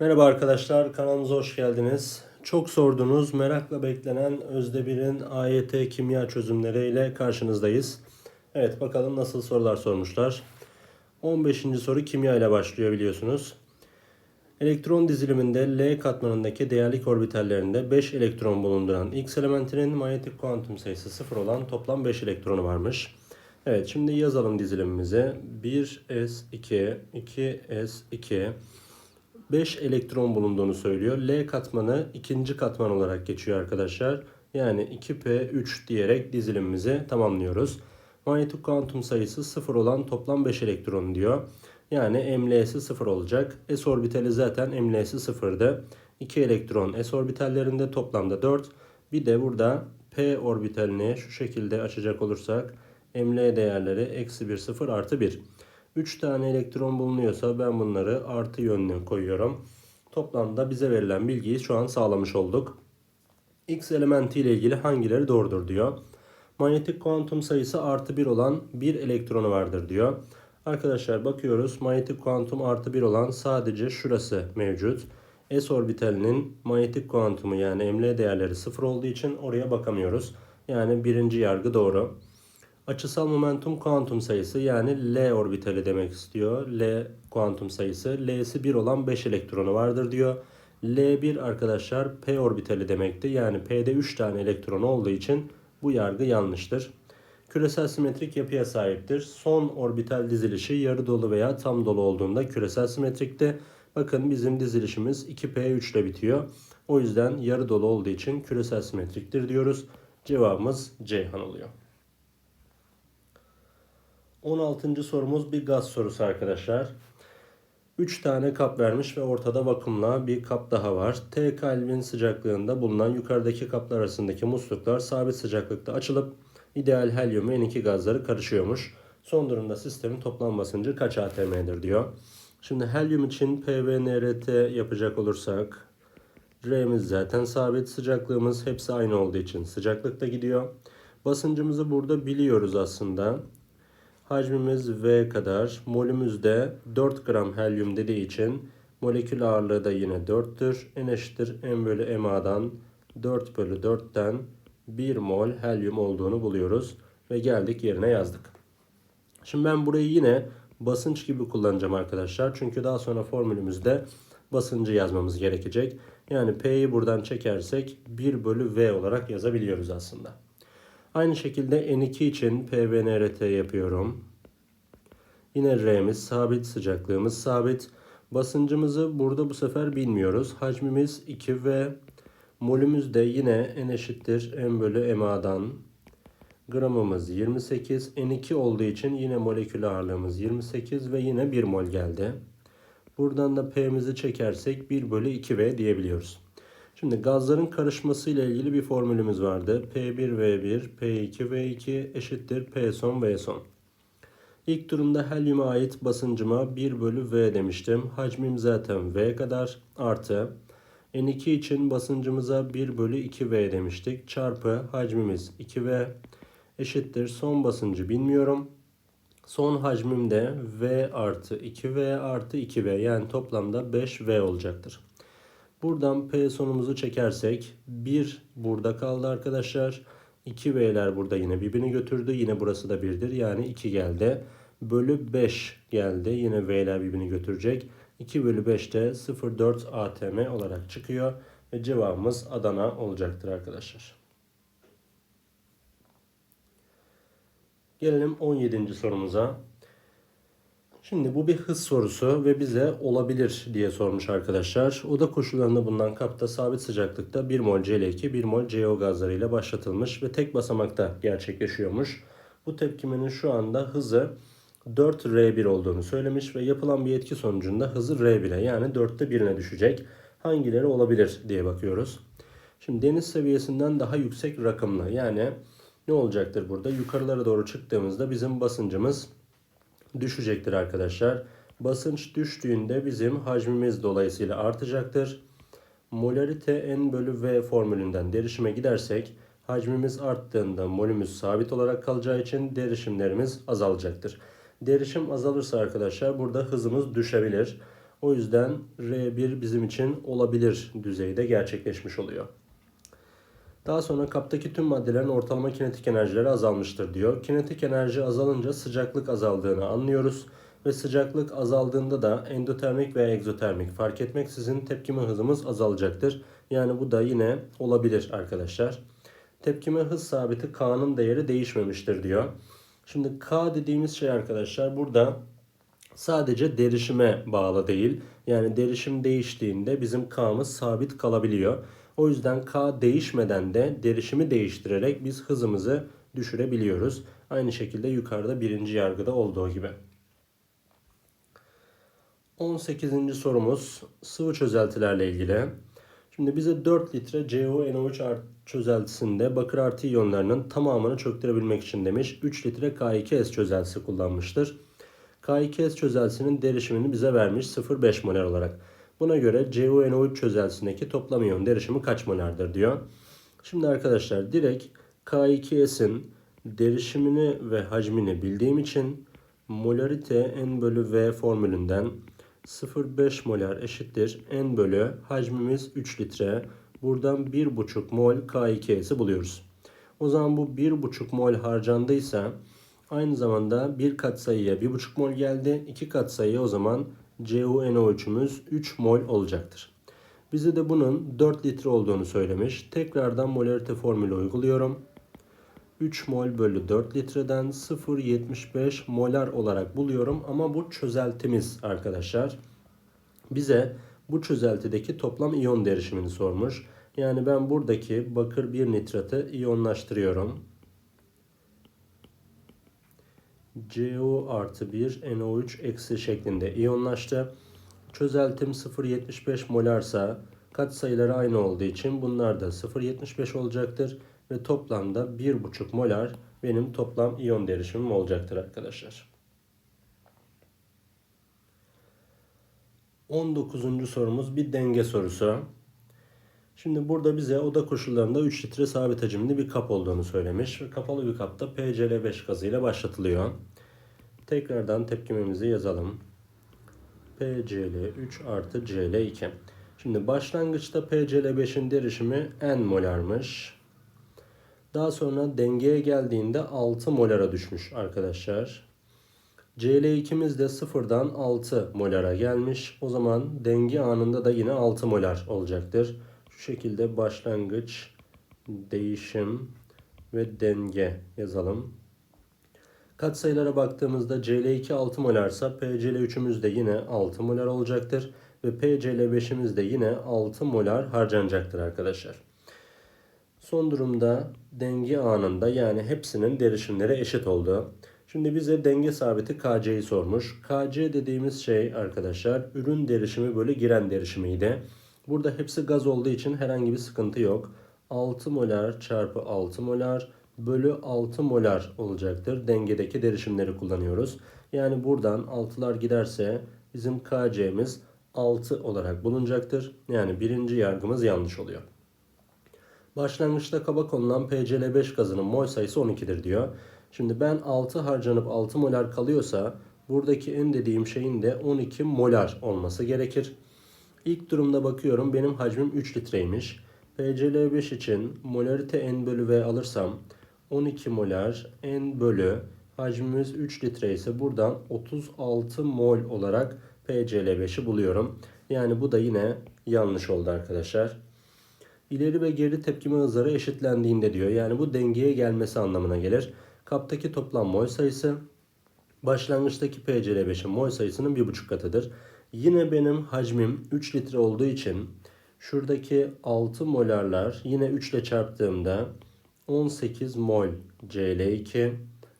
Merhaba arkadaşlar, kanalımıza hoş geldiniz. Çok sorduğunuz, merakla beklenen Özdebir'in AYT kimya çözümleriyle karşınızdayız. Evet, bakalım nasıl sorular sormuşlar. 15. soru kimya ile başlıyor biliyorsunuz. Elektron diziliminde L katmanındaki değerlik orbitallerinde 5 elektron bulunduran X elementinin manyetik kuantum sayısı 0 olan toplam 5 elektronu varmış. Evet, şimdi yazalım dizilimimizi. 1s2, 2s2, 5 elektron bulunduğunu söylüyor. L katmanı ikinci katman olarak geçiyor arkadaşlar. Yani 2p3 diyerek dizilimimizi tamamlıyoruz. Manyetik kuantum sayısı 0 olan toplam 5 elektron diyor. Yani ML'si 0 olacak. S orbitali zaten ML'si 0'dı. 2 elektron S orbitallerinde toplamda 4. Bir de burada P orbitalini şu şekilde açacak olursak ML değerleri eksi 1 0 artı 1. 3 tane elektron bulunuyorsa ben bunları artı yönüne koyuyorum. Toplamda bize verilen bilgiyi şu an sağlamış olduk. X elementi ile ilgili hangileri doğrudur diyor. Manyetik kuantum sayısı artı 1 olan bir elektronu vardır diyor. Arkadaşlar bakıyoruz manyetik kuantum artı 1 olan sadece şurası mevcut. S orbitalinin manyetik kuantumu yani ML değerleri 0 olduğu için oraya bakamıyoruz. Yani birinci yargı doğru. Açısal momentum kuantum sayısı yani L orbitali demek istiyor. L kuantum sayısı. L'si 1 olan 5 elektronu vardır diyor. L1 arkadaşlar P orbitali demekti. Yani P'de 3 tane elektron olduğu için bu yargı yanlıştır. Küresel simetrik yapıya sahiptir. Son orbital dizilişi yarı dolu veya tam dolu olduğunda küresel simetrikte. Bakın bizim dizilişimiz 2P3 ile bitiyor. O yüzden yarı dolu olduğu için küresel simetriktir diyoruz. Cevabımız Ceyhan oluyor. 16. sorumuz bir gaz sorusu arkadaşlar. 3 tane kap vermiş ve ortada vakumla bir kap daha var. T Kelvin sıcaklığında bulunan yukarıdaki kaplar arasındaki musluklar sabit sıcaklıkta açılıp ideal helyum ve N2 gazları karışıyormuş. Son durumda sistemin toplam basıncı kaç atm'dir diyor. Şimdi helyum için PV yapacak olursak R'miz zaten sabit sıcaklığımız hepsi aynı olduğu için sıcaklıkta gidiyor. Basıncımızı burada biliyoruz aslında. Hacmimiz V kadar. Molümüz de 4 gram helyum dediği için molekül ağırlığı da yine 4'tür. N eşittir M bölü MA'dan 4 bölü 4'ten 1 mol helyum olduğunu buluyoruz. Ve geldik yerine yazdık. Şimdi ben burayı yine basınç gibi kullanacağım arkadaşlar. Çünkü daha sonra formülümüzde basıncı yazmamız gerekecek. Yani P'yi buradan çekersek 1 bölü V olarak yazabiliyoruz aslında. Aynı şekilde N2 için PVNRT yapıyorum. Yine R'miz sabit, sıcaklığımız sabit. Basıncımızı burada bu sefer bilmiyoruz. Hacmimiz 2 ve molümüz de yine N eşittir M bölü MA'dan. Gramımız 28. N2 olduğu için yine molekül ağırlığımız 28 ve yine 1 mol geldi. Buradan da P'mizi çekersek 1 bölü 2V diyebiliyoruz. Şimdi gazların karışması ile ilgili bir formülümüz vardı. P1V1, P2V2 eşittir P son V son. İlk durumda helyuma ait basıncıma 1 bölü V demiştim. Hacmim zaten V kadar artı. N2 için basıncımıza 1 bölü 2V demiştik. Çarpı hacmimiz 2V eşittir. Son basıncı bilmiyorum. Son hacmim de V artı 2V artı 2V yani toplamda 5V olacaktır. Buradan P sonumuzu çekersek 1 burada kaldı arkadaşlar. 2 V'ler burada yine birbirini götürdü. Yine burası da 1'dir. Yani 2 geldi. Bölü 5 geldi. Yine V'ler birbirini götürecek. 2 bölü 5 de 0,4 atm olarak çıkıyor. Ve cevabımız Adana olacaktır arkadaşlar. Gelelim 17. sorumuza. Şimdi bu bir hız sorusu ve bize olabilir diye sormuş arkadaşlar. Oda koşullarında bulunan kapta sabit sıcaklıkta 1 mol Cl2, 1 mol CO gazlarıyla başlatılmış ve tek basamakta gerçekleşiyormuş. Bu tepkimenin şu anda hızı 4R1 olduğunu söylemiş ve yapılan bir etki sonucunda hızı R1'e yani 4'te 1'ine düşecek. Hangileri olabilir diye bakıyoruz. Şimdi deniz seviyesinden daha yüksek rakımlı yani ne olacaktır burada? Yukarılara doğru çıktığımızda bizim basıncımız düşecektir arkadaşlar. Basınç düştüğünde bizim hacmimiz dolayısıyla artacaktır. Molarite N bölü V formülünden derişime gidersek hacmimiz arttığında molümüz sabit olarak kalacağı için derişimlerimiz azalacaktır. Derişim azalırsa arkadaşlar burada hızımız düşebilir. O yüzden R1 bizim için olabilir düzeyde gerçekleşmiş oluyor. Daha sonra kaptaki tüm maddelerin ortalama kinetik enerjileri azalmıştır diyor. Kinetik enerji azalınca sıcaklık azaldığını anlıyoruz. Ve sıcaklık azaldığında da endotermik veya egzotermik fark etmeksizin tepkime hızımız azalacaktır. Yani bu da yine olabilir arkadaşlar. Tepkime hız sabiti K'nın değeri değişmemiştir diyor. Şimdi K dediğimiz şey arkadaşlar burada sadece derişime bağlı değil. Yani derişim değiştiğinde bizim K'mız sabit kalabiliyor. O yüzden K değişmeden de derişimi değiştirerek biz hızımızı düşürebiliyoruz. Aynı şekilde yukarıda birinci yargıda olduğu gibi. 18. sorumuz sıvı çözeltilerle ilgili. Şimdi bize 4 litre CuNO3 çözeltisinde bakır artı iyonlarının tamamını çöktürebilmek için demiş 3 litre K2S çözeltisi kullanmıştır. K2S çözeltisinin derişimini bize vermiş 0,5 molar olarak. Buna göre CuNO3 çözeltisindeki toplam iyon derişimi kaç molardır diyor. Şimdi arkadaşlar direkt K2S'in derişimini ve hacmini bildiğim için molarite n bölü V formülünden 0,5 molar eşittir n bölü hacmimiz 3 litre. Buradan 1,5 mol K2S'i buluyoruz. O zaman bu 1,5 mol harcandıysa aynı zamanda bir katsayıya 1,5 mol geldi. iki katsayıya o zaman CuNO3'ümüz 3 mol olacaktır. Bize de bunun 4 litre olduğunu söylemiş. Tekrardan molarite formülü uyguluyorum. 3 mol bölü 4 litreden 0.75 molar olarak buluyorum. Ama bu çözeltimiz arkadaşlar. Bize bu çözeltideki toplam iyon derişimini sormuş. Yani ben buradaki bakır 1 nitratı iyonlaştırıyorum. Cu artı 1 NO3 eksi şeklinde iyonlaştı. Çözeltim 0.75 molarsa katsayıları aynı olduğu için bunlar da 0.75 olacaktır. Ve toplamda 1.5 molar benim toplam iyon derişimim olacaktır arkadaşlar. 19. sorumuz bir denge sorusu. Şimdi burada bize oda koşullarında 3 litre sabit hacimli bir kap olduğunu söylemiş. Kapalı bir kapta PCl5 gazıyla başlatılıyor. Tekrardan tepkimemizi yazalım. PCl3 artı Cl2. Şimdi başlangıçta PCl5'in derişimi n molarmış. Daha sonra dengeye geldiğinde 6 molara düşmüş arkadaşlar. Cl2'miz de sıfırdan 6 molara gelmiş. O zaman denge anında da yine 6 molar olacaktır. Şu şekilde başlangıç, değişim ve denge yazalım. Katsayılara baktığımızda Cl2 6 molarsa PCl3'ümüz de yine 6 molar olacaktır. Ve PCl5'imiz de yine 6 molar harcanacaktır arkadaşlar. Son durumda denge anında yani hepsinin derişimleri eşit oldu. Şimdi bize denge sabiti KC'yi sormuş. KC dediğimiz şey arkadaşlar ürün derişimi bölü giren derişimiydi. Burada hepsi gaz olduğu için herhangi bir sıkıntı yok. 6 molar çarpı 6 molar bölü 6 molar olacaktır. Dengedeki derişimleri kullanıyoruz. Yani buradan 6'lar giderse bizim KC'miz 6 olarak bulunacaktır. Yani birinci yargımız yanlış oluyor. Başlangıçta kaba konulan PCl5 gazının mol sayısı 12'dir diyor. Şimdi ben 6 harcanıp 6 molar kalıyorsa buradaki en dediğim şeyin de 12 molar olması gerekir. İlk durumda bakıyorum benim hacmim 3 litreymiş. PCl5 için molarite n bölü V alırsam 12 molar n bölü hacmimiz 3 litre ise buradan 36 mol olarak PCl5'i buluyorum. Yani bu da yine yanlış oldu arkadaşlar. İleri ve geri tepkime hızları eşitlendiğinde diyor. Yani bu dengeye gelmesi anlamına gelir. Kaptaki toplam mol sayısı başlangıçtaki PCl5'in mol sayısının 1,5 katıdır. Yine benim hacmim 3 litre olduğu için şuradaki 6 molarlar yine 3 ile çarptığımda 18 mol Cl2.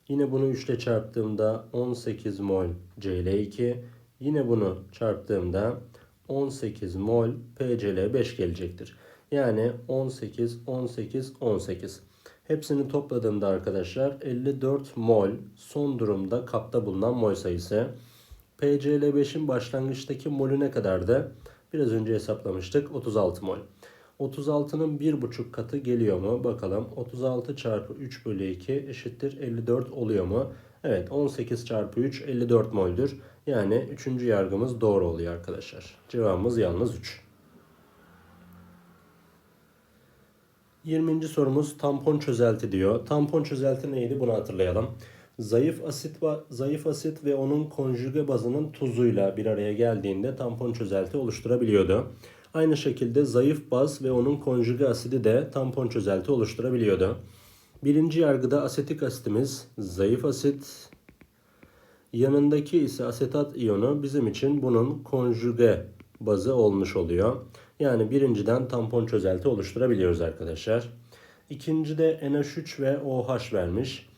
Yine bunu 3 ile çarptığımda 18 mol Cl2. Yine bunu çarptığımda 18 mol PCl5 gelecektir. Yani 18, 18, 18. Hepsini topladığımda arkadaşlar 54 mol son durumda kapta bulunan mol sayısı. PCl5'in başlangıçtaki molü ne kadardı? Biraz önce hesaplamıştık. 36 mol. 36'nın 1,5 katı geliyor mu? Bakalım. 36 çarpı 3 bölü 2 eşittir 54 oluyor mu? Evet 18 çarpı 3 54 moldür. Yani üçüncü yargımız doğru oluyor arkadaşlar. Cevabımız yalnız 3. 20. sorumuz tampon çözelti diyor. Tampon çözelti neydi bunu hatırlayalım. Zayıf asit zayıf asit ve onun konjüge bazının tuzuyla bir araya geldiğinde tampon çözelti oluşturabiliyordu. Aynı şekilde zayıf baz ve onun konjüge asidi de tampon çözelti oluşturabiliyordu. Birinci yargıda asetik asitimiz zayıf asit, yanındaki ise asetat iyonu bizim için bunun konjüge bazı olmuş oluyor. Yani birinciden tampon çözelti oluşturabiliyoruz arkadaşlar. İkincide NH3 ve OH vermiş.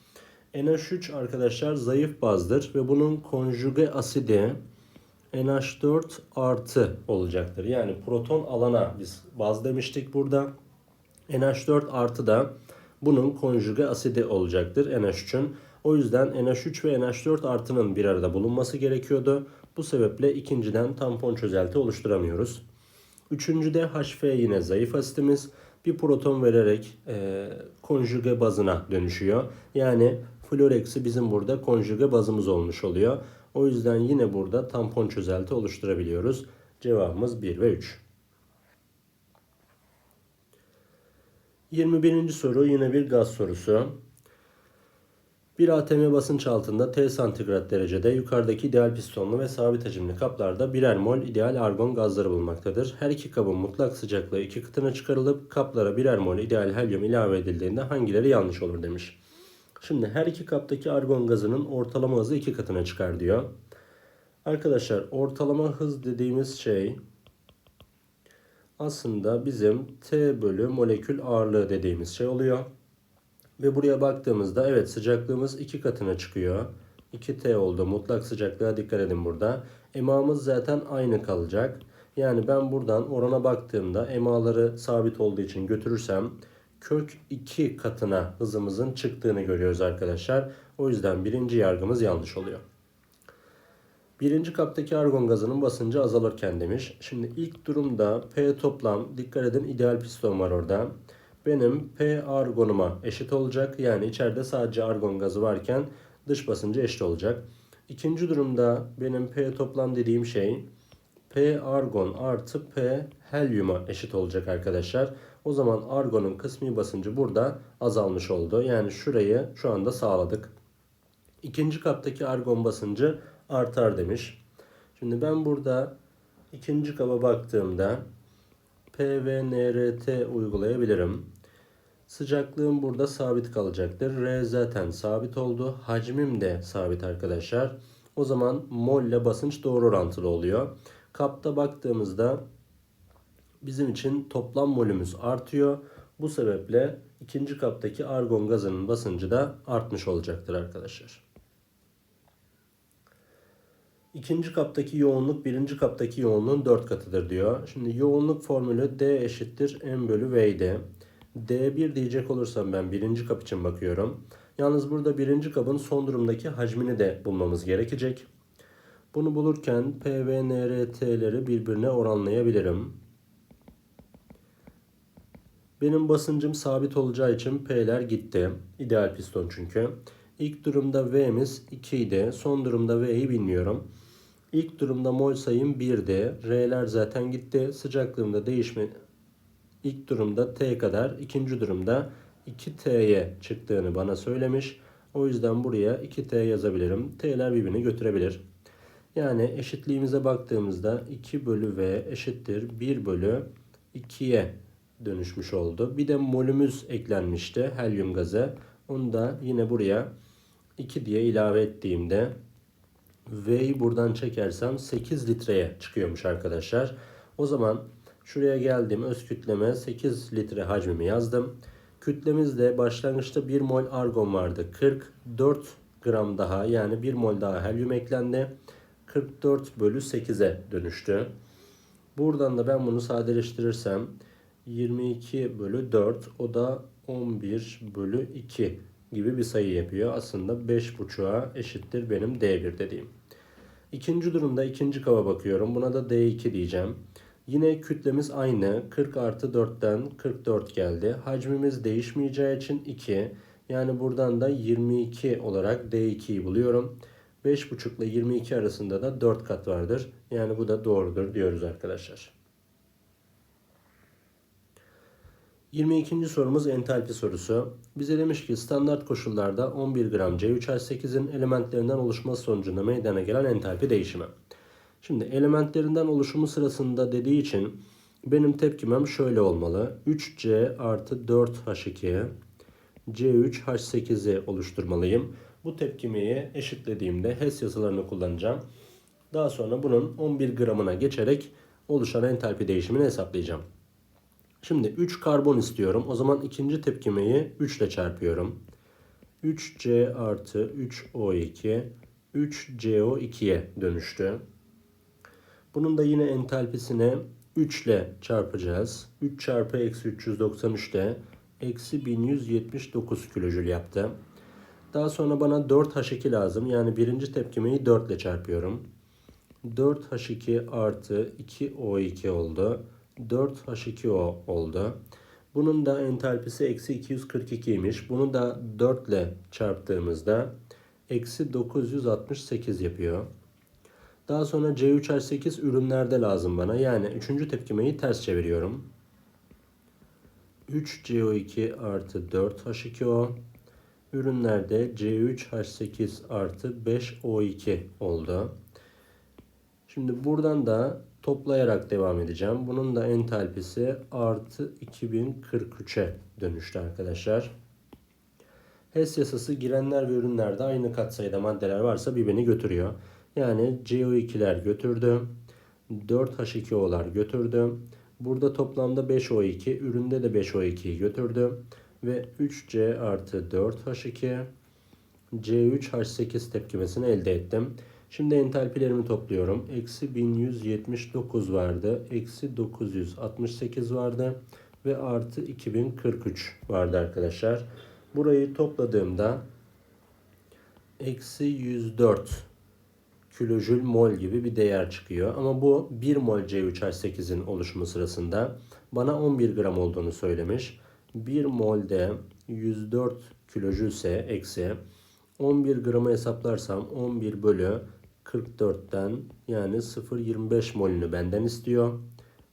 NH3 arkadaşlar zayıf bazdır ve bunun konjüge asidi NH4 artı olacaktır. Yani proton alana biz baz demiştik burada. NH4 artı da bunun konjüge asidi olacaktır NH3'ün. O yüzden NH3 ve NH4 artının bir arada bulunması gerekiyordu. Bu sebeple ikinciden tampon çözelti oluşturamıyoruz. Üçüncüde HF yine zayıf asitimiz bir proton vererek e, konjüge bazına dönüşüyor. Yani Floreksi bizim burada konjüge bazımız olmuş oluyor. O yüzden yine burada tampon çözelti oluşturabiliyoruz. Cevabımız 1 ve 3. 21. soru yine bir gaz sorusu. Bir ATM basınç altında T santigrat derecede yukarıdaki ideal pistonlu ve sabit hacimli kaplarda birer mol ideal argon gazları bulunmaktadır. Her iki kabın mutlak sıcaklığı iki katına çıkarılıp kaplara birer mol ideal helyum ilave edildiğinde hangileri yanlış olur demiş. Şimdi her iki kaptaki argon gazının ortalama hızı iki katına çıkar diyor. Arkadaşlar ortalama hız dediğimiz şey aslında bizim T bölü molekül ağırlığı dediğimiz şey oluyor. Ve buraya baktığımızda evet sıcaklığımız iki katına çıkıyor. 2T oldu. Mutlak sıcaklığa dikkat edin burada. EMA'mız zaten aynı kalacak. Yani ben buradan orana baktığımda EMA'ları sabit olduğu için götürürsem kök 2 katına hızımızın çıktığını görüyoruz arkadaşlar. O yüzden birinci yargımız yanlış oluyor. Birinci kaptaki argon gazının basıncı azalırken demiş. Şimdi ilk durumda P toplam dikkat edin ideal piston var orada. Benim P argonuma eşit olacak. Yani içeride sadece argon gazı varken dış basıncı eşit olacak. İkinci durumda benim P toplam dediğim şey P argon artı P helyuma eşit olacak arkadaşlar. O zaman argonun kısmi basıncı burada azalmış oldu. Yani şurayı şu anda sağladık. İkinci kaptaki argon basıncı artar demiş. Şimdi ben burada ikinci kaba baktığımda PVNRT uygulayabilirim. Sıcaklığım burada sabit kalacaktır. R zaten sabit oldu. Hacmim de sabit arkadaşlar. O zaman mol ile basınç doğru orantılı oluyor. Kapta baktığımızda bizim için toplam molümüz artıyor. Bu sebeple ikinci kaptaki argon gazının basıncı da artmış olacaktır arkadaşlar. İkinci kaptaki yoğunluk birinci kaptaki yoğunluğun 4 katıdır diyor. Şimdi yoğunluk formülü D eşittir M bölü V'ydi. D1 diyecek olursam ben birinci kap için bakıyorum. Yalnız burada birinci kabın son durumdaki hacmini de bulmamız gerekecek. Bunu bulurken P ve NRT'leri birbirine oranlayabilirim. Benim basıncım sabit olacağı için P'ler gitti. İdeal piston çünkü. İlk durumda V'miz 2 idi. Son durumda V'yi bilmiyorum. İlk durumda mol sayım 1'di. R'ler zaten gitti. Sıcaklığımda değişme ilk durumda T kadar, ikinci durumda 2T'ye çıktığını bana söylemiş. O yüzden buraya 2T yazabilirim. T'ler birbirini götürebilir. Yani eşitliğimize baktığımızda 2 bölü V eşittir 1 bölü 2'ye dönüşmüş oldu. Bir de molümüz eklenmişti helyum gazı. Onu da yine buraya 2 diye ilave ettiğimde V'yi buradan çekersem 8 litreye çıkıyormuş arkadaşlar. O zaman şuraya geldim öz kütleme 8 litre hacmimi yazdım. Kütlemizde başlangıçta 1 mol argon vardı. 44 gram daha yani 1 mol daha helyum eklendi. 44 bölü 8'e dönüştü. Buradan da ben bunu sadeleştirirsem 22 bölü 4 o da 11 bölü 2 gibi bir sayı yapıyor. Aslında 5.5'a eşittir benim D1 dediğim. İkinci durumda ikinci kaba bakıyorum. Buna da D2 diyeceğim. Yine kütlemiz aynı. 40 artı 4'ten 44 geldi. Hacmimiz değişmeyeceği için 2. Yani buradan da 22 olarak D2'yi buluyorum. 5,5 ile 22 arasında da 4 kat vardır. Yani bu da doğrudur diyoruz arkadaşlar. 22. sorumuz entalpi sorusu. Bize demiş ki standart koşullarda 11 gram C3H8'in elementlerinden oluşması sonucunda meydana gelen entalpi değişimi. Şimdi elementlerinden oluşumu sırasında dediği için benim tepkimem şöyle olmalı. 3C artı 4H2 C3H8'i oluşturmalıyım. Bu tepkimeyi eşitlediğimde HES yazılarını kullanacağım. Daha sonra bunun 11 gramına geçerek oluşan entalpi değişimini hesaplayacağım. Şimdi 3 karbon istiyorum. O zaman ikinci tepkimeyi 3 ile çarpıyorum. 3C artı 3O2 3CO2'ye dönüştü. Bunun da yine entalpisini 3 ile çarpacağız. 3 çarpı eksi 393 de eksi 1179 kilojül yaptı. Daha sonra bana 4H2 lazım. Yani birinci tepkimeyi 4 ile çarpıyorum. 4H2 artı 2O2 oldu. 4H2O oldu. Bunun da entalpisi eksi 242'ymiş. Bunu da 4 ile çarptığımızda eksi 968 yapıyor. Daha sonra C3H8 ürünlerde lazım bana. Yani üçüncü tepkimeyi ters çeviriyorum. 3CO2 artı 4H2O ürünlerde C3H8 artı 5O2 oldu. Şimdi buradan da toplayarak devam edeceğim. Bunun da entalpisi artı 2043'e dönüştü arkadaşlar. HES yasası girenler ve ürünlerde aynı katsayıda maddeler varsa birbirini götürüyor. Yani CO2'ler götürdü. 4H2O'lar götürdü. Burada toplamda 5O2, üründe de 5O2'yi götürdü. Ve 3C artı 4H2 C3H8 tepkimesini elde ettim. Şimdi entalpilerimi topluyorum. Eksi 1179 vardı. Eksi 968 vardı. Ve artı 2043 vardı arkadaşlar. Burayı topladığımda eksi 104 kilojül mol gibi bir değer çıkıyor. Ama bu 1 mol C3H8'in oluşumu sırasında bana 11 gram olduğunu söylemiş. 1 molde 104 kilojülse eksi 11 gramı hesaplarsam 11 bölü 44'ten yani 0.25 molünü benden istiyor.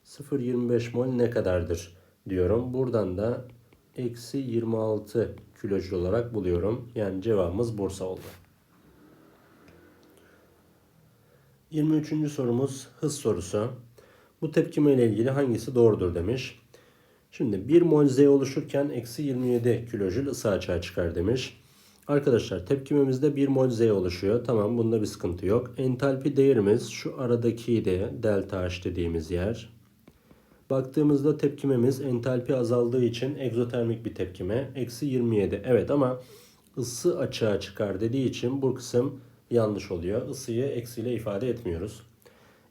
0.25 mol ne kadardır diyorum. Buradan da eksi 26 kilojül olarak buluyorum. Yani cevabımız Bursa oldu. 23. sorumuz hız sorusu. Bu tepkime ile ilgili hangisi doğrudur demiş. Şimdi 1 mol Z oluşurken eksi 27 kilojül ısı açığa çıkar demiş. Arkadaşlar tepkimemizde 1 mol Z oluşuyor. Tamam bunda bir sıkıntı yok. Entalpi değerimiz şu aradakiydi. Delta H dediğimiz yer. Baktığımızda tepkimemiz entalpi azaldığı için egzotermik bir tepkime. Eksi 27. Evet ama ısı açığa çıkar dediği için bu kısım yanlış oluyor. Isıyı eksiyle ifade etmiyoruz.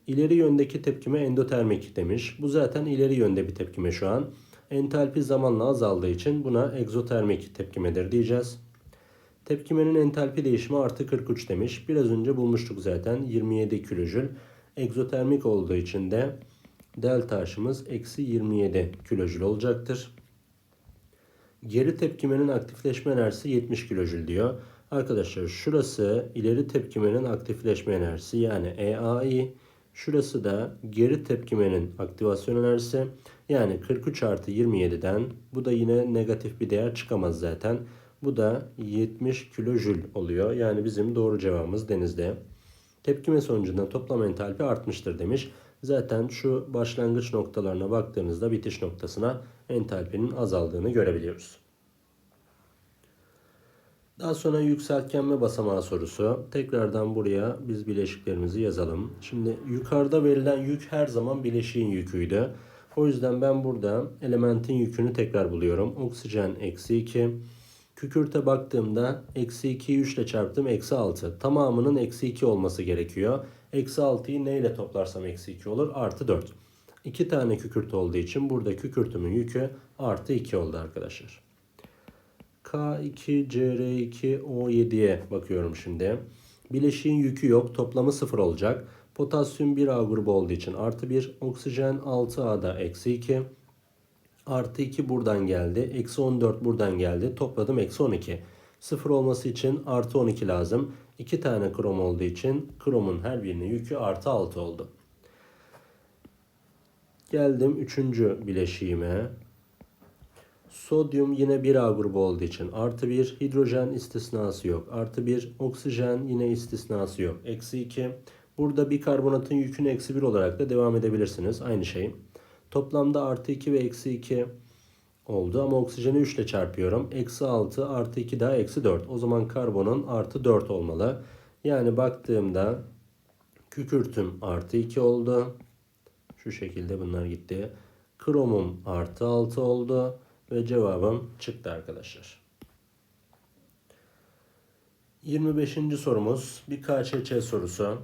İleri yöndeki tepkime endotermik demiş. Bu zaten ileri yönde bir tepkime şu an. Entalpi zamanla azaldığı için buna egzotermik tepkimedir diyeceğiz. Tepkimenin entalpi değişimi artı 43 demiş. Biraz önce bulmuştuk zaten 27 kilojül. Egzotermik olduğu için de delta H'ımız eksi 27 kilojül olacaktır. Geri tepkimenin aktifleşme enerjisi 70 kilojül diyor. Arkadaşlar şurası ileri tepkimenin aktifleşme enerjisi yani EAI. Şurası da geri tepkimenin aktivasyon enerjisi. Yani 43 artı 27'den bu da yine negatif bir değer çıkamaz zaten. Bu da 70 kilojül oluyor. Yani bizim doğru cevabımız denizde. Tepkime sonucunda toplam entalpi artmıştır demiş. Zaten şu başlangıç noktalarına baktığınızda bitiş noktasına entalpinin azaldığını görebiliyoruz. Daha sonra yükseltgenme basamağı sorusu. Tekrardan buraya biz bileşiklerimizi yazalım. Şimdi yukarıda verilen yük her zaman bileşiğin yüküydü. O yüzden ben burada elementin yükünü tekrar buluyorum. Oksijen eksi 2. Kükürte baktığımda eksi 2'yi 3 ile çarptım eksi 6. Tamamının eksi 2 olması gerekiyor. Eksi 6'yı ne ile toplarsam eksi 2 olur? Artı 4. 2 tane kükürt olduğu için burada kükürtümün yükü artı 2 oldu arkadaşlar. K2CR2O7'ye bakıyorum şimdi. Bileşiğin yükü yok. Toplamı 0 olacak. Potasyum 1A grubu olduğu için artı 1. Oksijen 6A'da eksi 2. Artı 2 buradan geldi. Eksi 14 buradan geldi. Topladım eksi 12. Sıfır olması için artı 12 lazım. 2 tane krom olduğu için kromun her birinin yükü artı 6 oldu. Geldim 3. bileşiğime. Sodyum yine 1A grubu olduğu için artı 1 hidrojen istisnası yok. Artı 1 oksijen yine istisnası yok. Eksi 2 burada bikarbonatın yükünü eksi 1 olarak da devam edebilirsiniz. Aynı şey. Toplamda artı 2 ve eksi 2 oldu ama oksijeni 3 ile çarpıyorum. Eksi 6 artı 2 daha eksi 4. O zaman karbonun artı 4 olmalı. Yani baktığımda kükürtüm artı 2 oldu. Şu şekilde bunlar gitti. Kromum artı 6 oldu. Ve cevabım çıktı arkadaşlar. 25. sorumuz bir KÇÇ sorusu.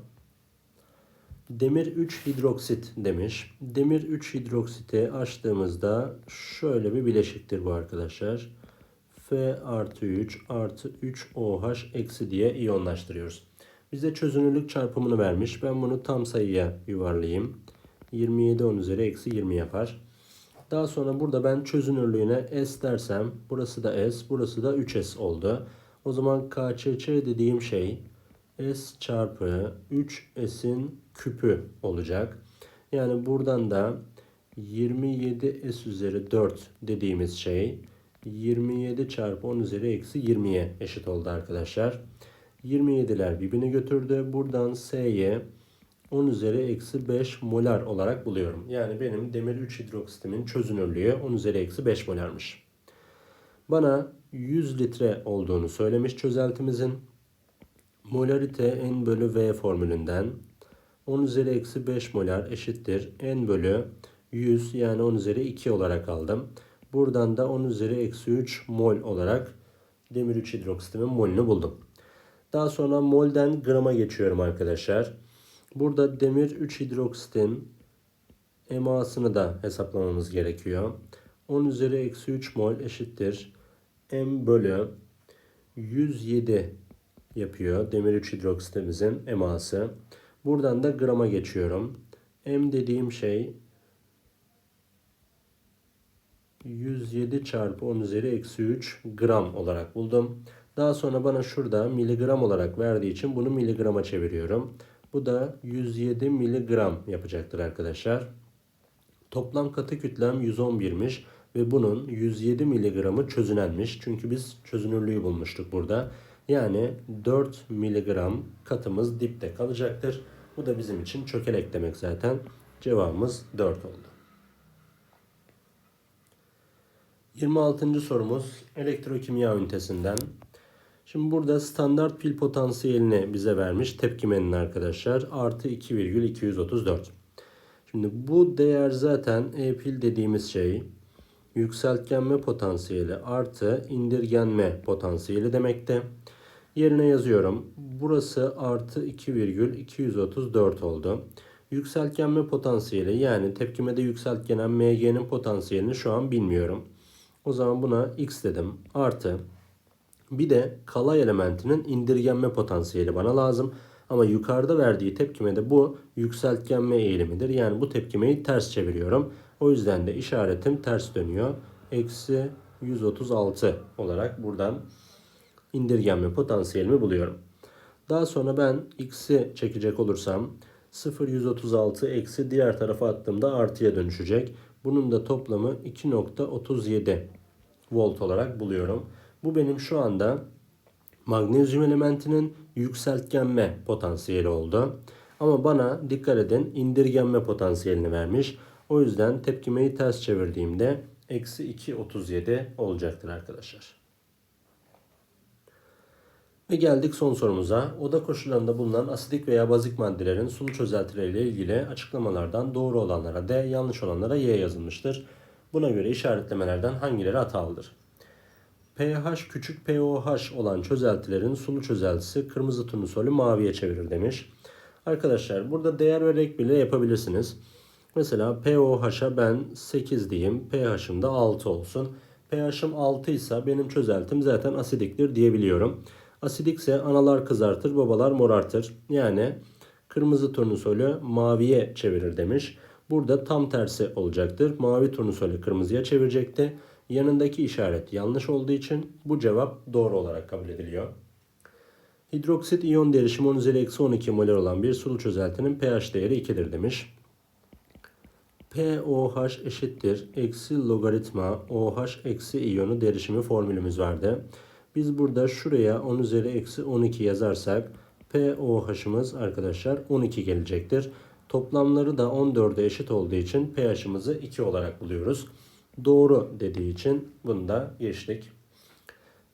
Demir 3 hidroksit demiş. Demir 3 hidroksiti açtığımızda şöyle bir bileşiktir bu arkadaşlar. F artı 3 artı 3 OH eksi diye iyonlaştırıyoruz. Bize çözünürlük çarpımını vermiş. Ben bunu tam sayıya yuvarlayayım. 27 10 üzeri eksi 20 yapar. Daha sonra burada ben çözünürlüğüne S dersem burası da S, burası da 3S oldu. O zaman KÇÇ dediğim şey S çarpı 3S'in küpü olacak. Yani buradan da 27S üzeri 4 dediğimiz şey 27 çarpı 10 üzeri eksi 20'ye eşit oldu arkadaşlar. 27'ler birbirini götürdü. Buradan S'ye 10 üzeri eksi 5 molar olarak buluyorum. Yani benim demir 3 hidroksitimin çözünürlüğü 10 üzeri eksi 5 molarmış. Bana 100 litre olduğunu söylemiş çözeltimizin. Molarite n bölü v formülünden 10 üzeri eksi 5 molar eşittir n bölü 100 yani 10 üzeri 2 olarak aldım. Buradan da 10 üzeri eksi 3 mol olarak demir 3 hidroksitimin molünü buldum. Daha sonra molden grama geçiyorum arkadaşlar. Burada demir 3 hidroksitin emasını da hesaplamamız gerekiyor. 10 üzeri eksi 3 mol eşittir. M bölü 107 yapıyor demir 3 hidroksitimizin eması. Buradan da grama geçiyorum. M dediğim şey 107 çarpı 10 üzeri eksi 3 gram olarak buldum. Daha sonra bana şurada miligram olarak verdiği için bunu miligrama çeviriyorum. Bu da 107 miligram yapacaktır arkadaşlar. Toplam katı kütlem 111'miş ve bunun 107 miligramı çözünenmiş. Çünkü biz çözünürlüğü bulmuştuk burada. Yani 4 miligram katımız dipte kalacaktır. Bu da bizim için çökelek demek zaten. Cevabımız 4 oldu. 26. sorumuz elektrokimya ünitesinden. Şimdi burada standart pil potansiyelini bize vermiş tepkimenin arkadaşlar. Artı 2,234. Şimdi bu değer zaten E pil dediğimiz şey yükseltgenme potansiyeli artı indirgenme potansiyeli demekte. Yerine yazıyorum. Burası artı 2,234 oldu. Yükseltgenme potansiyeli yani tepkimede yükseltgenen MG'nin potansiyelini şu an bilmiyorum. O zaman buna x dedim. Artı bir de kalay elementinin indirgenme potansiyeli bana lazım. Ama yukarıda verdiği tepkimede bu yükseltgenme eğilimidir. Yani bu tepkimeyi ters çeviriyorum. O yüzden de işaretim ters dönüyor. Eksi 136 olarak buradan indirgenme potansiyelimi buluyorum. Daha sonra ben x'i çekecek olursam 0,136 eksi diğer tarafa attığımda artıya dönüşecek. Bunun da toplamı 2.37 volt olarak buluyorum. Bu benim şu anda magnezyum elementinin yükseltgenme potansiyeli oldu. Ama bana dikkat edin indirgenme potansiyelini vermiş. O yüzden tepkimeyi ters çevirdiğimde eksi 2.37 olacaktır arkadaşlar. Ve geldik son sorumuza. Oda koşullarında bulunan asidik veya bazik maddelerin sulu çözeltileriyle ilgili açıklamalardan doğru olanlara D, yanlış olanlara Y yazılmıştır. Buna göre işaretlemelerden hangileri hatalıdır? pH küçük pOH olan çözeltilerin sulu çözeltisi kırmızı turnusolü maviye çevirir demiş. Arkadaşlar burada değer vererek bile yapabilirsiniz. Mesela pOH'a ben 8 diyeyim. pH'ım da 6 olsun. pH'ım 6 ise benim çözeltim zaten asidiktir diyebiliyorum. Asidikse analar kızartır, babalar morartır. Yani kırmızı turnusolü maviye çevirir demiş. Burada tam tersi olacaktır. Mavi turnusoli kırmızıya çevirecekti. Yanındaki işaret yanlış olduğu için bu cevap doğru olarak kabul ediliyor. Hidroksit iyon derişimi 10 üzeri eksi 12 molar olan bir sulu çözeltinin pH değeri 2'dir demiş. POH eşittir eksi logaritma OH eksi iyonu derişimi formülümüz vardı. Biz burada şuraya 10 üzeri eksi 12 yazarsak POH'ımız arkadaşlar 12 gelecektir. Toplamları da 14'e eşit olduğu için pH'ımızı 2 olarak buluyoruz. Doğru dediği için bunu da geçtik.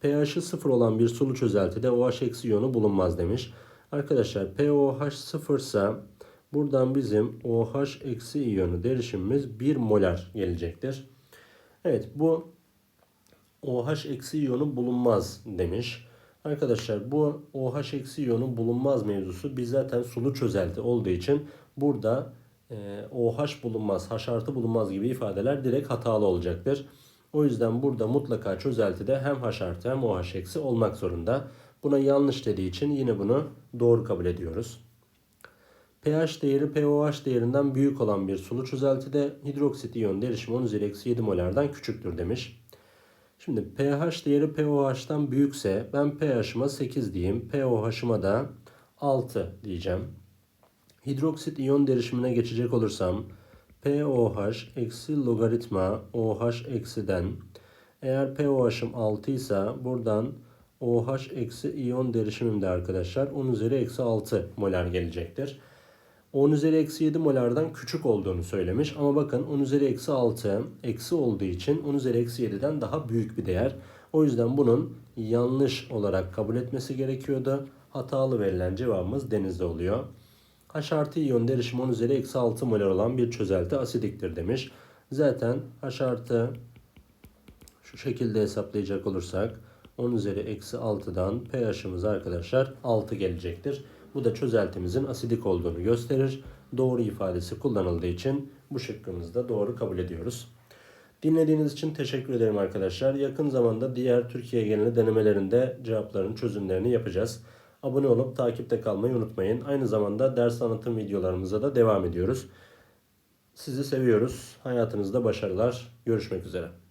pH'i 0 olan bir sulu çözeltide OH iyonu bulunmaz demiş. Arkadaşlar POH 0 ise buradan bizim OH iyonu derişimimiz 1 molar gelecektir. Evet bu OH eksi iyonu bulunmaz demiş. Arkadaşlar bu OH eksi iyonu bulunmaz mevzusu biz zaten sulu çözelti olduğu için burada e, OH bulunmaz, H artı bulunmaz gibi ifadeler direkt hatalı olacaktır. O yüzden burada mutlaka çözeltide hem H artı hem OH eksi olmak zorunda. Buna yanlış dediği için yine bunu doğru kabul ediyoruz. pH değeri POH değerinden büyük olan bir sulu çözeltide hidroksit iyon derişimi 10 üzeri eksi 7 molardan küçüktür demiş. Şimdi pH değeri POH'tan büyükse ben pH'ıma 8 diyeyim. POH'ıma da 6 diyeceğim. Hidroksit iyon derişimine geçecek olursam POH eksi logaritma OH eksiden eğer POH'ım 6 ise buradan OH eksi iyon derişimim de arkadaşlar 10 üzeri eksi 6 molar gelecektir. 10 üzeri eksi 7 molardan küçük olduğunu söylemiş. Ama bakın 10 üzeri eksi 6 eksi olduğu için 10 üzeri eksi 7'den daha büyük bir değer. O yüzden bunun yanlış olarak kabul etmesi gerekiyordu. Hatalı verilen cevabımız denizde oluyor. H artı iyon derişimi 10 üzeri eksi 6 molar olan bir çözelti asidiktir demiş. Zaten H artı şu şekilde hesaplayacak olursak 10 üzeri eksi 6'dan pH'ımız arkadaşlar 6 gelecektir. Bu da çözeltimizin asidik olduğunu gösterir. Doğru ifadesi kullanıldığı için bu şıkkımızda doğru kabul ediyoruz. Dinlediğiniz için teşekkür ederim arkadaşlar. Yakın zamanda diğer Türkiye geneli denemelerinde cevapların çözümlerini yapacağız. Abone olup takipte kalmayı unutmayın. Aynı zamanda ders anlatım videolarımıza da devam ediyoruz. Sizi seviyoruz. Hayatınızda başarılar. Görüşmek üzere.